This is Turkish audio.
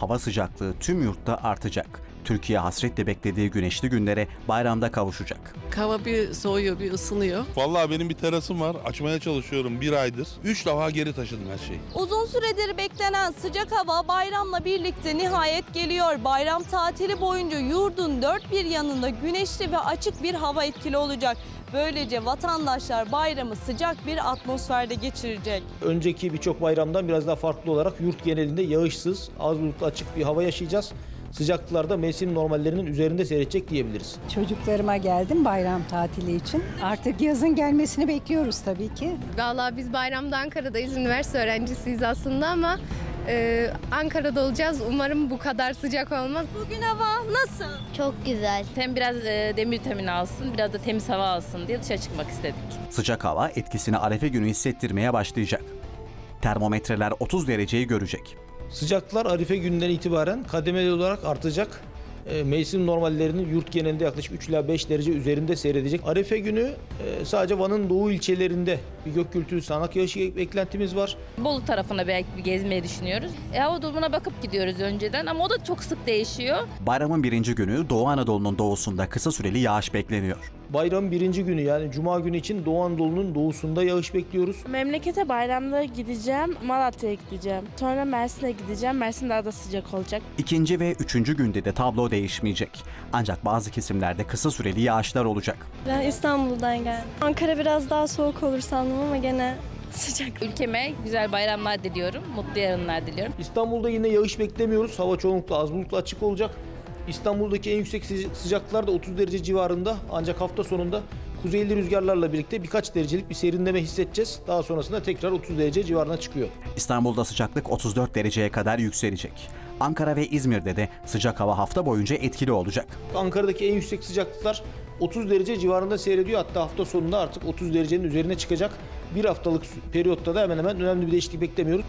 hava sıcaklığı tüm yurtta artacak. Türkiye hasretle beklediği güneşli günlere bayramda kavuşacak. Hava bir soğuyor, bir ısınıyor. Vallahi benim bir terasım var. Açmaya çalışıyorum bir aydır. Üç defa geri taşıdım her şeyi. Uzun süredir beklenen sıcak hava bayramla birlikte nihayet geliyor. Bayram tatili boyunca yurdun dört bir yanında güneşli ve açık bir hava etkili olacak. Böylece vatandaşlar bayramı sıcak bir atmosferde geçirecek. Önceki birçok bayramdan biraz daha farklı olarak yurt genelinde yağışsız, az bulutlu açık bir hava yaşayacağız. Sıcaklıklarda mevsim normallerinin üzerinde seyredecek diyebiliriz. Çocuklarıma geldim bayram tatili için. Artık yazın gelmesini bekliyoruz tabii ki. Valla biz bayramda Ankara'dayız. Üniversite öğrencisiyiz aslında ama e, Ankara'da olacağız. Umarım bu kadar sıcak olmaz. Bugün hava nasıl? Çok güzel. Hem biraz e, demir vitamini alsın, biraz da temiz hava alsın diye dışarı çıkmak istedik. Sıcak hava etkisini Arefe günü hissettirmeye başlayacak. Termometreler 30 dereceyi görecek. Sıcaklıklar Arife gününden itibaren kademeli olarak artacak. E, Mevsim normallerinin yurt genelinde yaklaşık 3 ila 5 derece üzerinde seyredecek. Arife günü e, sadece Van'ın doğu ilçelerinde bir gök gürültülü sağanak yağışı beklentimiz var. Bolu tarafına belki bir gezmeyi düşünüyoruz. E, hava durumuna bakıp gidiyoruz önceden ama o da çok sık değişiyor. Bayramın birinci günü Doğu Anadolu'nun doğusunda kısa süreli yağış bekleniyor. Bayramın birinci günü yani Cuma günü için Doğu Anadolu'nun doğusunda yağış bekliyoruz. Memlekete bayramda gideceğim, Malatya'ya gideceğim. Sonra Mersin'e gideceğim. Mersin daha da sıcak olacak. İkinci ve üçüncü günde de tablo değişmeyecek. Ancak bazı kesimlerde kısa süreli yağışlar olacak. Ben İstanbul'dan geldim. Ankara biraz daha soğuk olur sandım ama gene sıcak. Ülkeme güzel bayramlar diliyorum, mutlu yarınlar diliyorum. İstanbul'da yine yağış beklemiyoruz. Hava çoğunlukla az bulutlu açık olacak. İstanbul'daki en yüksek sıca- sıcaklıklar da 30 derece civarında. Ancak hafta sonunda kuzeyli rüzgarlarla birlikte birkaç derecelik bir serinleme hissedeceğiz. Daha sonrasında tekrar 30 derece civarına çıkıyor. İstanbul'da sıcaklık 34 dereceye kadar yükselecek. Ankara ve İzmir'de de sıcak hava hafta boyunca etkili olacak. Ankara'daki en yüksek sıcaklıklar 30 derece civarında seyrediyor. Hatta hafta sonunda artık 30 derecenin üzerine çıkacak. Bir haftalık periyotta da hemen hemen önemli bir değişiklik beklemiyoruz.